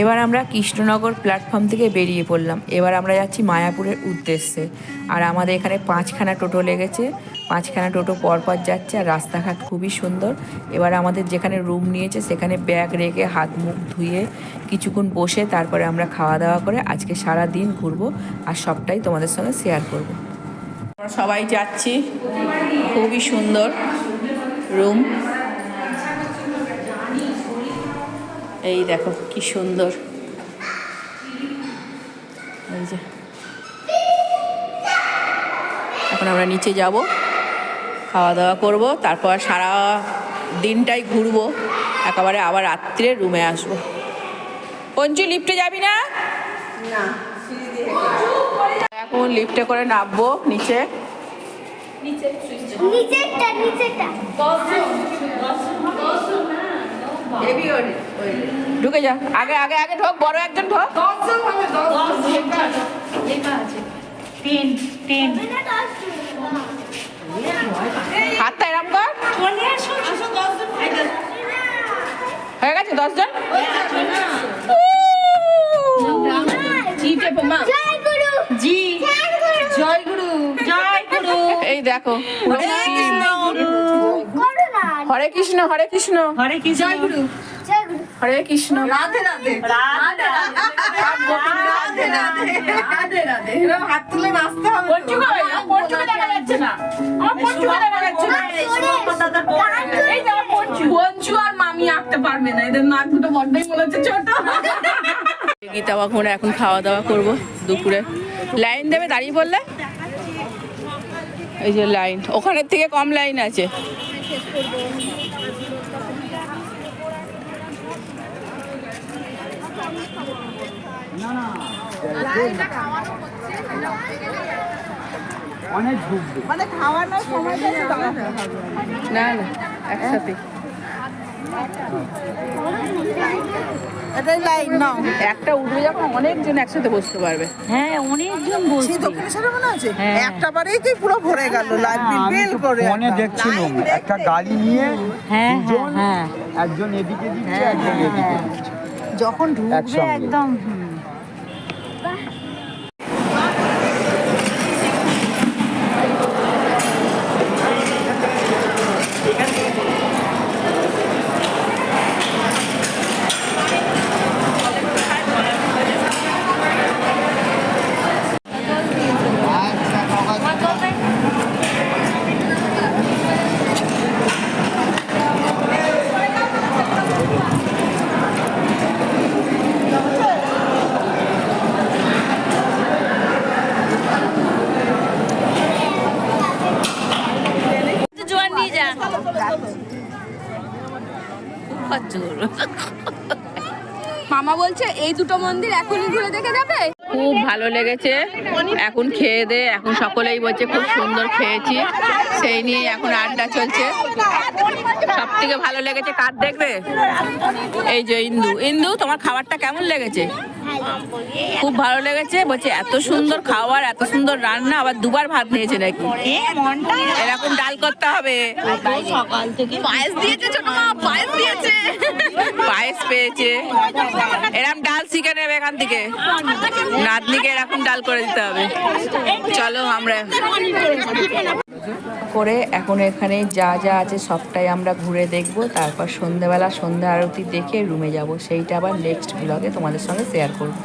এবার আমরা কৃষ্ণনগর প্ল্যাটফর্ম থেকে বেরিয়ে পড়লাম। এবার আমরা যাচ্ছি মায়াপুরের উদ্দেশ্যে। আর আমাদের এখানে পাঁচখানা টোটো লেগেছে। পাঁচখানা টোটো পরপর যাচ্ছে আর রাস্তাঘাট খুবই সুন্দর। এবার আমাদের যেখানে রুম নিয়েছে সেখানে ব্যাগ রেখে হাত মুখ ধুয়ে কিছুক্ষণ বসে তারপরে আমরা খাওয়া দাওয়া করে আজকে সারা দিন ঘুরবো আর সবটাই তোমাদের সঙ্গে শেয়ার করব। আমরা সবাই যাচ্ছি। খুবই সুন্দর রুম এই দেখো কি সুন্দর। এই যে। এখন আমরা নিচে যাব খাওয়া দাওয়া করব তারপর সারা দিনটাই ঘুরবো একেবারে আবার রাত্রে রুমে আসব। পঞ্চু লিফটে যাবি না? এখন লিফটে করে নামবো নিচে। নিচে নিচেরটা। নিচেরটা ঢুকে যা। আগে আগে আগে ঢোক বড় একজন ঢোক। টেন টেন হাতটা এরম কর। হয়ে গেছে দশজন? জি টেপো মা জয় গুরু। জি জয় গুরু জয় গুরু। জয় গুরু। এই দেখো হরে কৃষ্ণ হরে কৃষ্ণ। হরে কৃষ্ণ। জয় গুরু জয় গুরু। হরে কৃষ্ণ। রাধে রাধে। রাধে রাধে। রাধে হাত তুলে নাচতে হবে পঞ্চু কই? আমার পঞ্চুকে দেখা যাচ্ছে না। আমার পঞ্চুকে দেখা যাচ্ছে না। এই যে আমার পঞ্চু পঞ্চু আর মামি আঁকতে পারবে না। এদের নাক দুটো বড্ডই মনে হচ্ছে ছোট। গীতা এখন খাওয়া দাওয়া করব দুপুরে। লাইন দেবে দাঁড়িয়ে পড়লে এই যে লাইন ওখানের থেকে কম লাইন আছে। না না একসাথে। এটাই লাইন নাও একটা উঠবে যখন অনেকজন একসাথে বসতে পারবে। হ্যাঁ অনেকজন সেই বসবে। দক্ষিণ সাইডে মনে আছে হ্যাঁ। একটা বারেই কি পুরো ভরে গেল লাইন বিল করে মনে। দেখছিলাম একটা গাড়ি নিয়ে হ্যাঁ হ্যাঁ হ্যাঁ। একজন এদিকে দিচ্ছে হ্যাঁ, একজন হ্যাঁ, এদিকে। দিচ্ছে। যখন ঢুকবে একদম। জোয়ান নিয়ে যা মামা বলছে এই দুটো মন্দির এখনই ঘুরে দেখে যাবে? খুব ভালো লেগেছে। এখন খেয়ে দে এখন সকলেই বলছে খুব সুন্দর খেয়েছি। সেই নিয়ে এখন আড্ডা চলছে। সব থেকে ভালো লেগেছে কার দেখবে? এই যে ইন্দু। ইন্দু, তোমার খাবারটা কেমন লেগেছে? খুব ভালো লেগেছে। বলছে, এত সুন্দর খাবার, এত সুন্দর রান্না, আবার দুবার ভাত নিয়েছে নাকি? এরকম ডাল করতে হবে। পায়েস দিয়েছে ছোট মা, পায়েস দিয়েছে। পায়েস পেয়েছে। এরকম ডাল শিখে নেবে এখান থেকে। নাতনিকে এরকম ডাল করে দিতে হবে। চলো আমরা করে এখন এখানে যা যা আছে সবটাই আমরা ঘুরে দেখব। তারপর সন্ধেবেলা সন্ধ্যা আরতি দেখে রুমে যাব। সেইটা আবার নেক্সট ব্লগে তোমাদের সঙ্গে শেয়ার করব।